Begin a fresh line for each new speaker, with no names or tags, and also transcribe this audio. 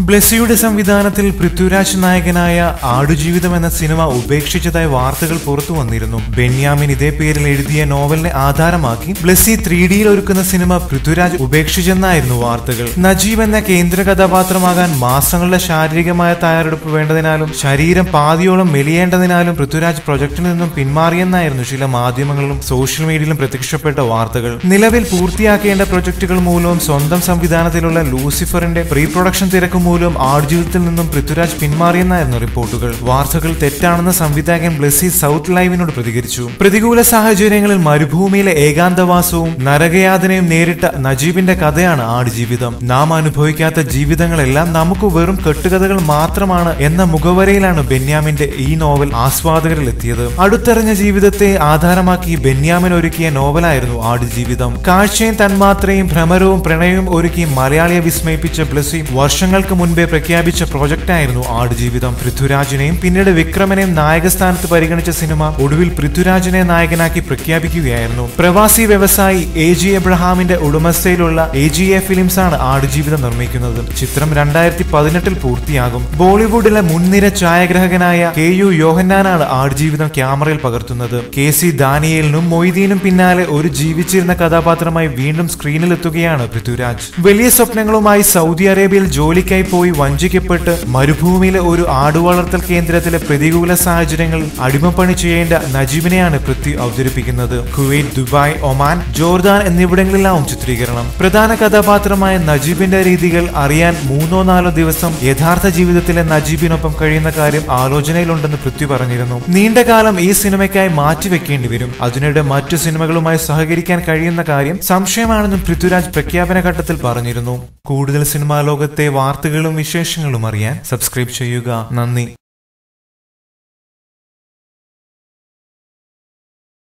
ബ്ലെസ്സിയുടെ സംവിധാനത്തിൽ പൃഥ്വിരാജ് നായകനായ ആടുജീവിതം എന്ന സിനിമ ഉപേക്ഷിച്ചതായി വാർത്തകൾ പുറത്തു വന്നിരുന്നു. ബെന്യാമിൻ ഇതേ പേരിൽ എഴുതിയ നോവലിനെ ആധാരമാക്കി ബ്ലെസ്സി ത്രീ ഡിയിൽ ഒരുക്കുന്ന സിനിമ പൃഥ്വിരാജ് ഉപേക്ഷിച്ചെന്നായിരുന്നു വാർത്തകൾ. നജീബ് എന്ന കേന്ദ്ര കഥാപാത്രമാകാൻ മാസങ്ങളുടെ ശാരീരികമായ തയ്യാറെടുപ്പ് വേണ്ടതിനാലും ശരീരം പാതിയോളം മെലിയേണ്ടതിനാലും പൃഥ്വിരാജ് പ്രൊജക്ടിൽ നിന്നും പിന്മാറിയെന്നായിരുന്നു ചില മാധ്യമങ്ങളിലും സോഷ്യൽ മീഡിയയിലും പ്രത്യക്ഷപ്പെട്ട വാർത്തകൾ. നിലവിൽ പൂർത്തിയാക്കേണ്ട പ്രൊജക്ടുകൾ മൂലവും സ്വന്തം സംവിധാനത്തിലുള്ള ലൂസിഫറിന്റെ പ്രീ പ്രൊഡക്ഷൻ തിരക്ക് മൂലം ആടുജീവിതത്തിൽ നിന്നും പൃഥ്വിരാജ് പിന്മാറിയെന്നായിരുന്നു റിപ്പോർട്ടുകൾ. വാർത്തകൾ തെറ്റാണെന്ന് സംവിധായകൻ ബ്ലസി സൗത്ത് ലൈവിനോട് പ്രതികരിച്ചു. പ്രതികൂല സാഹചര്യങ്ങളിൽ മരുഭൂമിയിലെ ഏകാന്തവാസവും നരകയാതനയും നേരിട്ട നജീബിന്റെ കഥയാണ് ആടുജീവിതം. നാം അനുഭവിക്കാത്ത ജീവിതങ്ങളെല്ലാം നമുക്ക് വെറും കെട്ടുകഥകൾ മാത്രമാണ് എന്ന മുഖവരയിലാണ് ബെന്യാമിന്റെ ഈ നോവൽ ആസ്വാദകരിൽ എത്തിയത് അടുത്തറിഞ്ഞ ജീവിതത്തെ ആധാരമാക്കി ബെന്യാമിൻ ഒരുക്കിയ നോവലായിരുന്നു ആടുജീവിതം. കാഴ്ചയും തന്മാത്രയും ഭ്രമരവും പ്രണയവും ഒരുക്കി മലയാളിയെ വിസ്മയിപ്പിച്ച ബ്ലസ്സി വർഷങ്ങൾക്ക് മുൻപേ പ്രഖ്യാപിച്ച പ്രോജക്റ്റായിരുന്നു ആടുജീവിതം. പൃഥ്വിരാജിനെയും പിന്നീട് വിക്രമനെയും നായകസ്ഥാനത്ത് പരിഗണിച്ച സിനിമ ഒടുവിൽ പൃഥ്വിരാജിനെ നായകനാക്കി പ്രഖ്യാപിക്കുകയായിരുന്നു. പ്രവാസി വ്യവസായി എ ജി എബ്രഹാമിന്റെ ഉടമസ്ഥയിലുള്ള എ ജി എ ഫിലിംസ് ആണ് ആടുജീവിതം നിർമ്മിക്കുന്നത്. ചിത്രം രണ്ടായിരത്തി പതിനെട്ടിൽ പൂർത്തിയാകും. ബോളിവുഡിലെ മുൻനിര ഛായാഗ്രഹകനായ കെ യു യോഹന്നാനാണ് ആടുജീവിതം ക്യാമറയിൽ പകർത്തുന്നത്. കെ സി ദാനിയേലിനും മൊയ്തീനും പിന്നാലെ ഒരു ജീവിച്ചിരുന്ന കഥാപാത്രമായി വീണ്ടും സ്ക്രീനിലെത്തുകയാണ് പൃഥ്വിരാജ്. വലിയ സ്വപ്നങ്ങളുമായി സൗദി അറേബ്യയിൽ ജോലിക്കായി പോയി വഞ്ചിക്കപ്പെട്ട് മരുഭൂമിയിലെ ഒരു ആടുവളർത്തൽ കേന്ദ്രത്തിലെ പ്രതികൂല സാഹചര്യങ്ങളിൽ അടിമപ്പണി ചെയ്യേണ്ട നജീബിനെയാണ് പൃഥ്വി അവതരിപ്പിക്കുന്നത്. കുവൈറ്റ് ദുബായ് ഒമാൻ ജോർദാൻ എന്നിവിടങ്ങളിലാവും ചിത്രീകരണം. പ്രധാന കഥാപാത്രമായ നജീബിന്റെ രീതികൾ അറിയാൻ മൂന്നോ നാലോ ദിവസം യഥാർത്ഥ ജീവിതത്തിലെ നജീബിനൊപ്പം കഴിയുന്ന കാര്യം ആലോചനയിലുണ്ടെന്ന് പൃഥ്വി പറഞ്ഞിരുന്നു. നീണ്ടകാലം ഈ സിനിമയ്ക്കായി മാറ്റിവെക്കേണ്ടി വരും. അതിനിടെ മറ്റു സിനിമകളുമായി സഹകരിക്കാൻ കഴിയുന്ന കാര്യം സംശയമാണെന്നും പൃഥ്വിരാജ് പ്രഖ്യാപന ഘട്ടത്തിൽ പറഞ്ഞിരുന്നു. കൂടുതൽ സിനിമാ ലോകത്തെ വാർത്തകളും വിശേഷങ്ങളും അറിയാൻ സബ്സ്ക്രൈബ് ചെയ്യുക. നന്ദി.